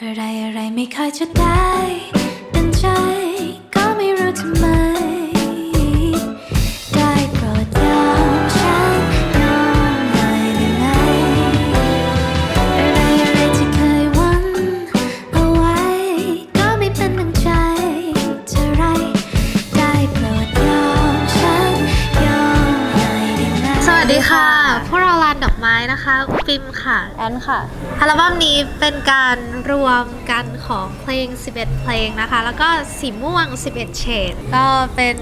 อะไรอะไรไม่เคยจะได้ดังใจก็ไม่รู้ทำไม ได้โปรดยอมฉันยอมหน่อยได้ไหมอะไรอะไรที่เคยหวังเอาไว้ ก็ไม่เป็นดังใจเท่าไร ได้โปรดยอมฉันยอมหน่อยได้ไหม สวัสดีค่ะ พวก ดอกไม้นะคะปิมค่ะ แอนค่ะ อัลบั้มนี้เป็นการรวมกันของเพลง 11 เพลงนะคะ แล้วก็สีม่วง 11 เฉดก็เป็น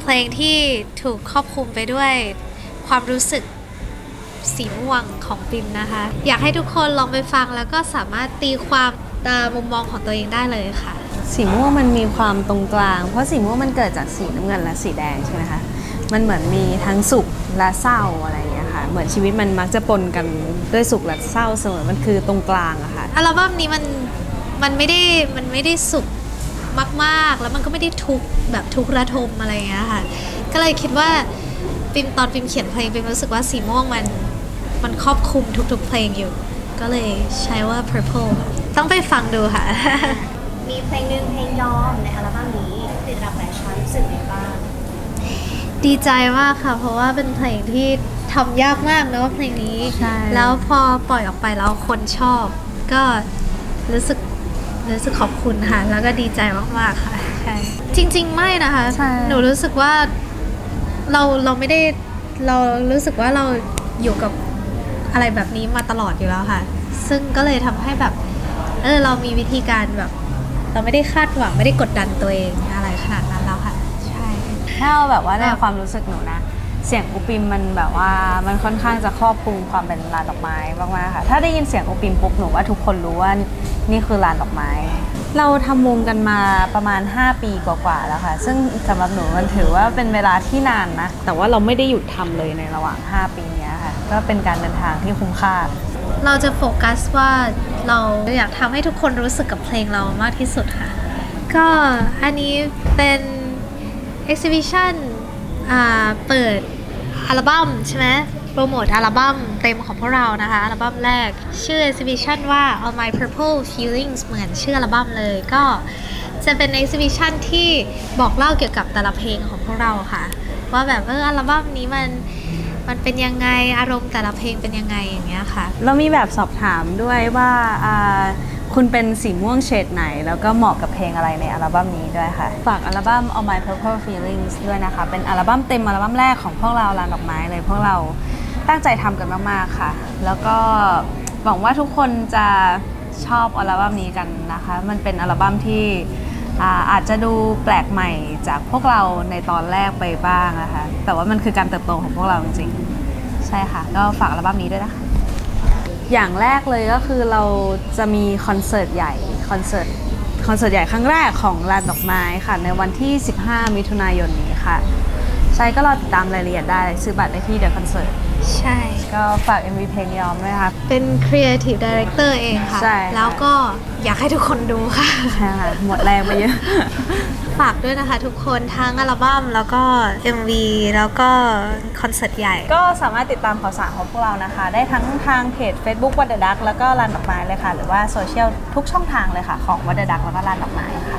เพลงที่ถูกครอบคลุมไปด้วยความรู้สึกสีม่วงของปิมนะคะ อยากให้ทุกคนลองไปฟังแล้วก็สามารถตีความตามมุมมองของตัวเองได้เลยค่ะ สีม่วงมันมีความตรงกลาง เพราะสีม่วงมันเกิดจากสีน้ำเงินและสีแดงใช่ไหมคะ มันเหมือนมีทั้งสุขและเศร้าอะไรอย่างเงี้ยค่ะ เหมือนชีวิตมันมักจะปนกันด้วยสุขและเศร้าเสมอมันคือตรงกลางอะค่ะอัลบั้มนี้มันมันไม่ได้มันไม่ได้สุขมากๆ แล้วมันก็ไม่ได้ทุกข์แบบทุกข์ระทมอะไรอย่างเงี้ยค่ะ ก็เลยคิดว่าปิมตอนปิมเขียนเพลงปิมรู้สึกว่าสีม่วงมันมันครอบคลุมทุกๆเพลงอยู่ ก็เลยใช้ว่า purple ค่ะต้องไปฟังดูค่ะ มีเพลงหนึ่งเพลงยอมในอัลบั้มนี้ติดอันดับหลายชั้นรู้สึกไงบ้างดีใจมากค่ะ เพราะว่าเป็นเพลงที่ ทำยากมากเนอะเพลงนี้ ใช่ แล้วพอปล่อยออกไปแล้วคนชอบ ก็รู้สึกรู้สึกขอบคุณค่ะ แล้วก็ดีใจมากๆค่ะใช่จริง ๆ ไม่นะคะ ใช่ หนูรู้สึกว่าเราเราไม่ได้เรารู้สึกว่าเราอยู่กับอะไรแบบนี้มาตลอดอยู่แล้วค่ะ ซึ่งก็เลยทำให้แบบเออเรามีวิธีการแบบ เราไม่ได้คาดหวังไม่ได้กดดันตัวเองอะไรขนาดนั้นแล้วค่ะ ใช่ ถ้าเอาแบบว่าในความรู้สึกหนูนะ เสียงอุปิมมันแบบว่ามันค่อนข้างจะครอบคลุมความเป็นลานดอกไม้มากๆค่ะ ถ้าได้ยินเสียงอุปิมปุ๊บหนูว่าทุกคนรู้ว่านี่คือลานดอกไม้ เราทำวงกันมาประมาณ 5 ปีกว่าๆแล้วค่ะ ซึ่งสำหรับหนูมันถือว่าเป็นเวลาที่นานนะ แต่ว่าเราไม่ได้หยุดทำเลยในระหว่าง 5 ปีเนี้ยค่ะ ก็เป็นการเดินทางที่คุ้มค่า เราจะโฟกัสว่าเราอยากทำให้ทุกคนรู้สึกกับเพลงเรามากที่สุดค่ะ ก็อันนี้เป็น exhibition อ่าเปิดอัลบั้มใช่ไหมโปรโมทอัลบั้มเต็มของพวกเรานะคะอัลบั้มแรกชื่อ exhibition ว่า All My Purple Feelings เหมือนชื่ออัลบั้มเลยก็จะเป็น exhibition ที่บอกเล่าเกี่ยวกับแต่ละเพลงของพวกเราค่ะ ว่าแบบเอออัลบั้มนี้มันมันเป็นยังไงอารมณ์แต่ละเพลงเป็นยังไงอย่างเงี้ยค่ะ เรามีแบบสอบถามด้วยว่าอ่า คุณเป็นสีม่วงเฉดไหน แล้วก็เหมาะกับเพลงอะไรในอัลบั้มนี้ด้วยค่ะ ฝากอัลบั้ม All My Purple Feelings ด้วยนะคะ เป็นอัลบั้มเต็มอัลบั้มแรกของพวกเราลานดอกไม้เลยพวกเราตั้งใจทำกันมากๆค่ะ แล้วก็หวังว่าทุกคนจะชอบอัลบั้มนี้กันนะคะ มันเป็นอัลบั้มที่อาอาจจะดูแปลกใหม่จากพวกเราในตอนแรกไปบ้างนะคะ แต่ว่ามันคือการเติบโตของพวกเราจริงๆ ใช่ค่ะ ก็ฝากอัลบั้มนี้ด้วยนะคะ อย่างแรกเลยก็คือเราจะมีคอนเสิร์ตใหญ่คอนเสิร์ตคอนเสิร์ตใหญ่ครั้งแรกของลานดอกไม้ค่ะ ในวันที่ 15 มิถุนายนนี้ค่ะ ใช่ก็รอติดตามรายละเอียดได้ซื้อบัตรได้ที่เดอะคอนเสิร์ต ใช่ ก็ฝาก MV เพลงยอมด้วยค่ะเป็น Creative Director เองค่ะ ใช่ค่ะ แล้วก็อยากให้ทุกคนดูค่ะ ใช่ค่ะหมดแรงไปเยอะ ฝากด้วยนะคะทุกคนทั้งอัลบั้มแล้วก็ MV แล้วก็คอนเสิร์ตใหญ่ ก็สามารถติดตามข่าวสารของพวกเรานะคะ ได้ทั้งทางเพจ Facebook วัดเดอะดักแล้วก็ลานดอกไม้เลยค่ะ หรือว่าโซเชียลทุกช่องทางเลยค่ะ ของวัดเดอะดักแล้วก็ลานดอกไม้ค่ะ